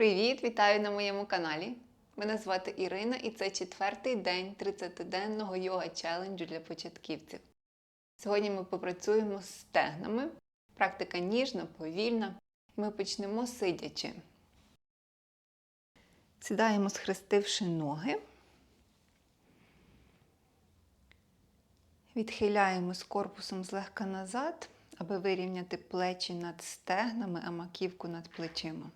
Привіт! Вітаю на моєму каналі. Мене звати Ірина і це четвертий день 30-денного йога челенджу для початківців. Сьогодні ми попрацюємо з стегнами. Практика ніжна, повільна. Ми почнемо сидячи. Сідаємо, схрестивши ноги. Відхиляємось корпусом злегка назад, аби вирівняти плечі над стегнами, а маківку над плечима.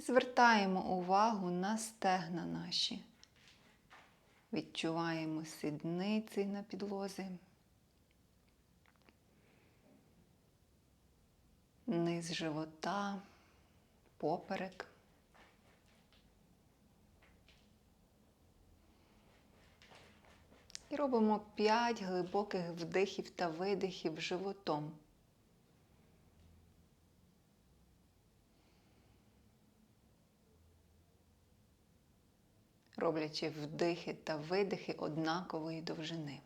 Звертаємо увагу на стегна наші. Відчуваємо сідниці на підлозі. Низ живота, поперек. І робимо 5 глибоких вдихів та видихів животом. Роблячи вдихи та видихи однакової довжини.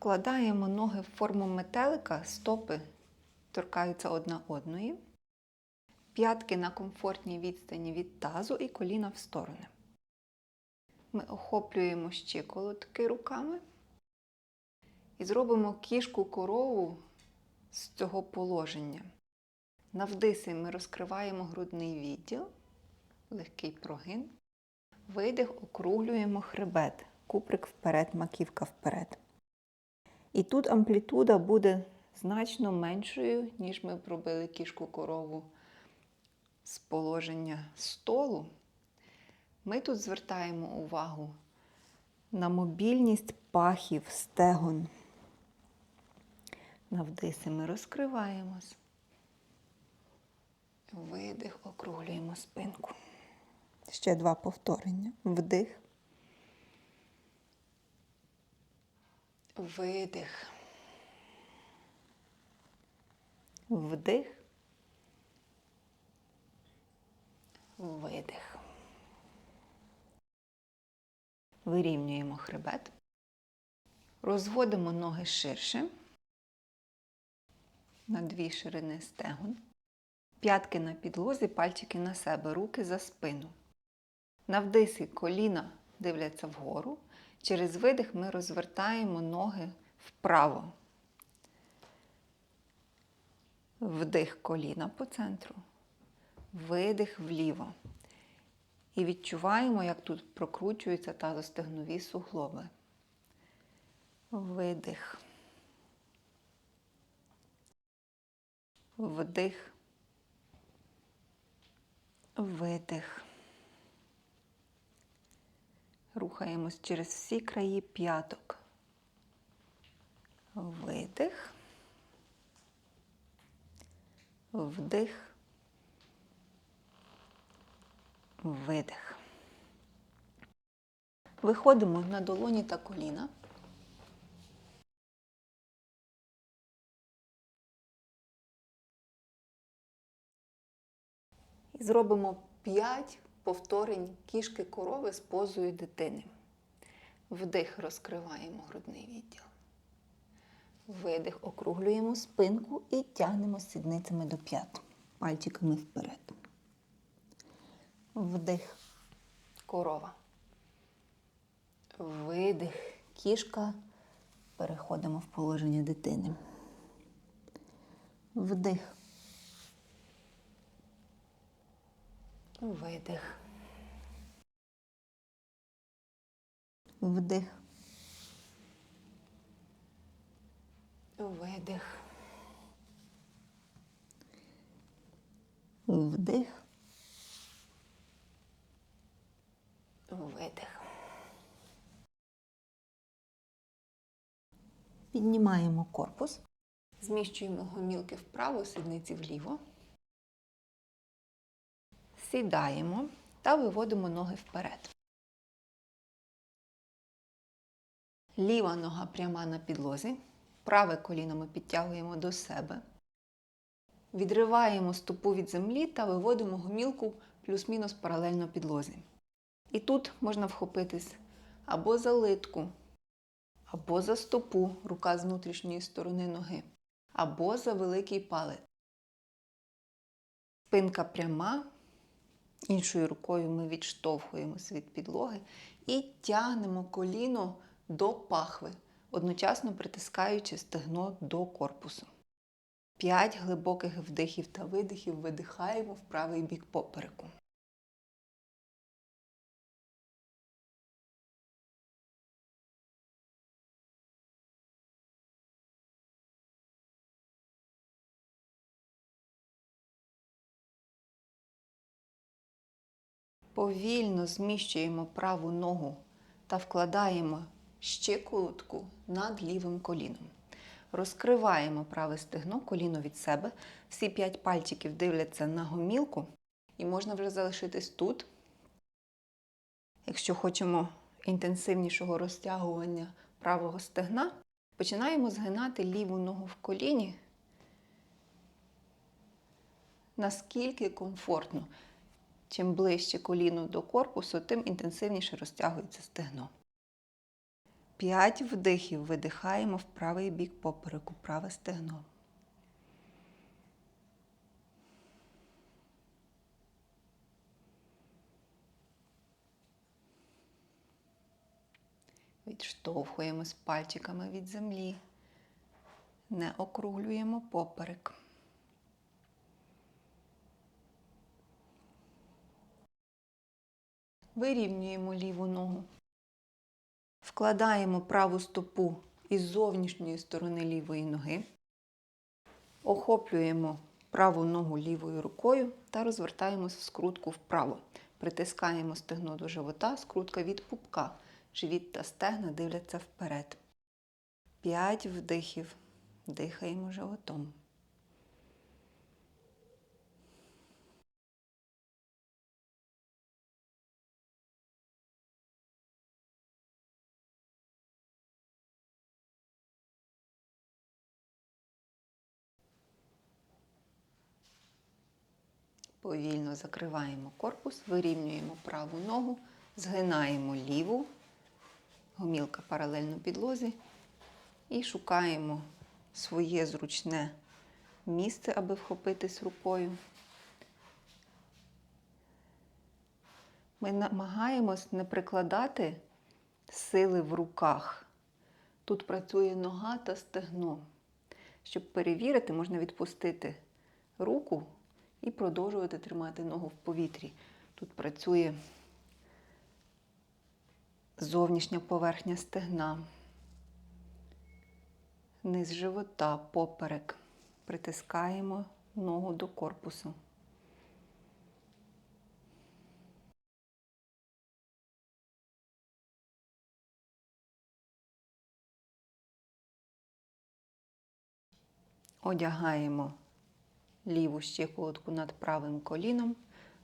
Вкладаємо ноги в форму метелика, стопи торкаються одна одної. П'ятки на комфортній відстані від тазу і коліна в сторони. Ми охоплюємо щиколотки руками і зробимо кішку корову з цього положення. На вдиси ми розкриваємо грудний відділ, легкий прогин. Видих, округлюємо хребет, куприк вперед, маківка вперед. І тут амплітуда буде значно меншою, ніж ми пробили кішку корову з положення столу, ми тут звертаємо увагу на мобільність пахів, стегон. На вдиси ми розкриваємось. Видих, округлюємо спинку. Ще два повторення. Вдих. Видих. Вдих. Видих. Вирівнюємо хребет, розводимо ноги ширше на дві ширини стегон, п'ятки на підлозі, пальчики на себе, руки за спину. На вдисі коліна дивляться вгору. Через видих ми розвертаємо ноги вправо. Вдих коліна по центру видих вліво. І відчуваємо, як тут прокручуються тазостегнові суглоби. Видих. Вдих. Видих. Рухаємось через всі краї п'яток. Видих. Вдих. Видих. Виходимо на долоні та коліна. І зробимо 5 повторень кішки корови з позою дитини. Вдих розкриваємо грудний відділ. Видих округлюємо спинку і тягнемо сідницями до п'ят. Пальчиками вперед. Вдих. Корова. Видих. Кішка. Переходимо в положення дитини. Вдих. Видих. Вдих. Видих. Вдих. Видих. Піднімаємо корпус, зміщуємо гомілки вправо, сідниці вліво. Сідаємо та виводимо ноги вперед. Ліва нога пряма на підлозі, Праве коліно ми підтягуємо до себе. Відриваємо стопу від землі та виводимо гомілку плюс-мінус паралельно підлозі. І тут можна вхопитись або за литку, або за стопу, рука з внутрішньої сторони ноги, або за великий палець. Спинка пряма, іншою рукою ми відштовхуємося від підлоги і тягнемо коліно до пахви, одночасно притискаючи стегно до корпусу. П'ять глибоких вдихів та видихів видихаємо в правий бік попереку. Повільно зміщуємо праву ногу та вкладаємо щиколотку над лівим коліном. Розкриваємо праве стегно, коліно від себе. Всі п'ять пальчиків дивляться на гомілку, і можна вже залишитись тут. Якщо хочемо інтенсивнішого розтягування правого стегна, починаємо згинати ліву ногу в коліні, наскільки комфортно. Чим ближче коліно до корпусу, тим інтенсивніше розтягується стегно. П'ять вдихів видихаємо в правий бік попереку, праве стегно. Відштовхуємось пальчиками від землі, не округлюємо поперек. Вирівнюємо ліву ногу. Вкладаємо праву стопу із зовнішньої сторони лівої ноги. Охоплюємо праву ногу лівою рукою та розвертаємося в скрутку вправо. Притискаємо стегно до живота, скрутка від пупка. Живіт та стегна дивляться вперед. П'ять вдихів. Дихаємо животом. Повільно закриваємо корпус, вирівнюємо праву ногу, згинаємо ліву, гомілка паралельно підлозі, і шукаємо своє зручне місце, аби вхопитись рукою. Ми намагаємось не прикладати сили в руках. Тут працює нога та стегно. Щоб перевірити, можна відпустити руку і продовжувати тримати ногу в повітрі. Тут працює зовнішня поверхня стегна, низ живота, поперек. Притискаємо ногу до корпусу. Одягаємо ліву щиколотку над правим коліном,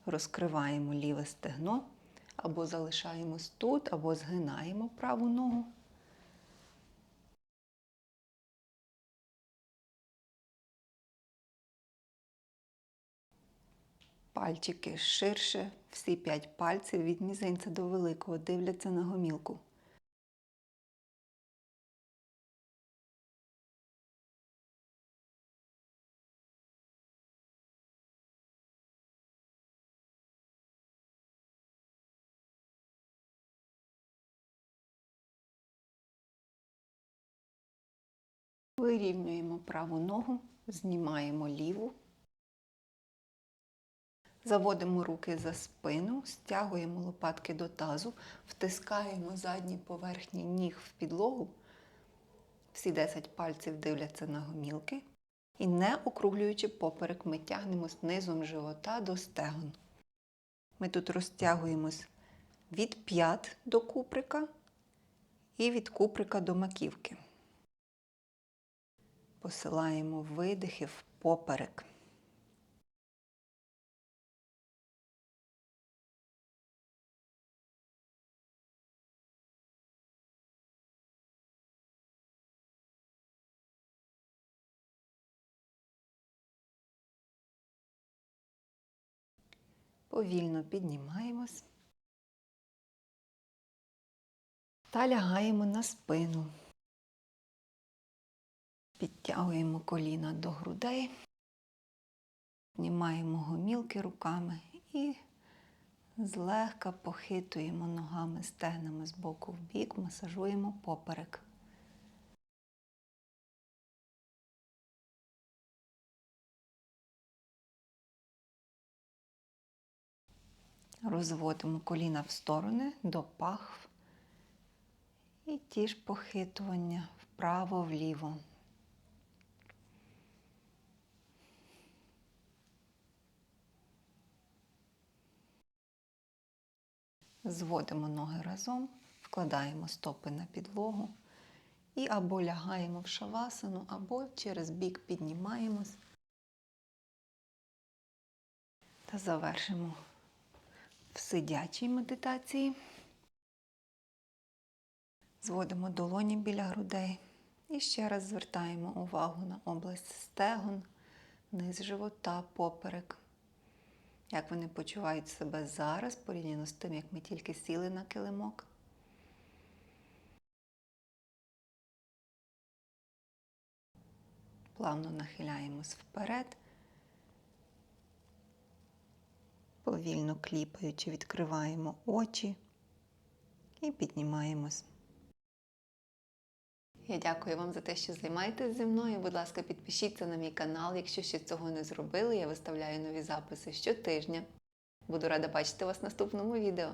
розкриваємо ліве стегно, або залишаємось тут, або згинаємо праву ногу. Пальчики ширше, всі п'ять пальців від мізинця до великого дивляться на гомілку. Вирівнюємо праву ногу, знімаємо ліву. Заводимо руки за спину, стягуємо лопатки до тазу, втискаємо задні поверхні ніг в підлогу. Всі 10 пальців дивляться на гомілки. І не округлюючи поперек, ми тягнемось низом живота до стегон. Ми тут розтягуємось від п'ят до куприка і від куприка до маківки посилаємо видихи впоперек. Повільно піднімаємось та лягаємо на спину. Підтягуємо коліна до грудей, знімаємо гомілки руками і злегка похитуємо ногами стегнами з боку в бік, масажуємо поперек. Розводимо коліна в сторони до пахв і ті ж похитування вправо-вліво. Зводимо ноги разом, вкладаємо стопи на підлогу і або лягаємо в шавасану, або через бік піднімаємось та завершимо в сидячій медитації. Зводимо долоні біля грудей і ще раз звертаємо увагу на область стегон, низ живота, поперек. Як вони почувають себе зараз порівняно з тим, як ми тільки сіли на килимок. Плавно нахиляємось вперед, повільно кліпаючи, відкриваємо очі і піднімаємось. Я дякую вам за те, що займаєтесь зі мною. Будь ласка, підпишіться на мій канал, якщо ще цього не зробили. Я виставляю нові записи щотижня. Буду рада бачити вас в наступному відео.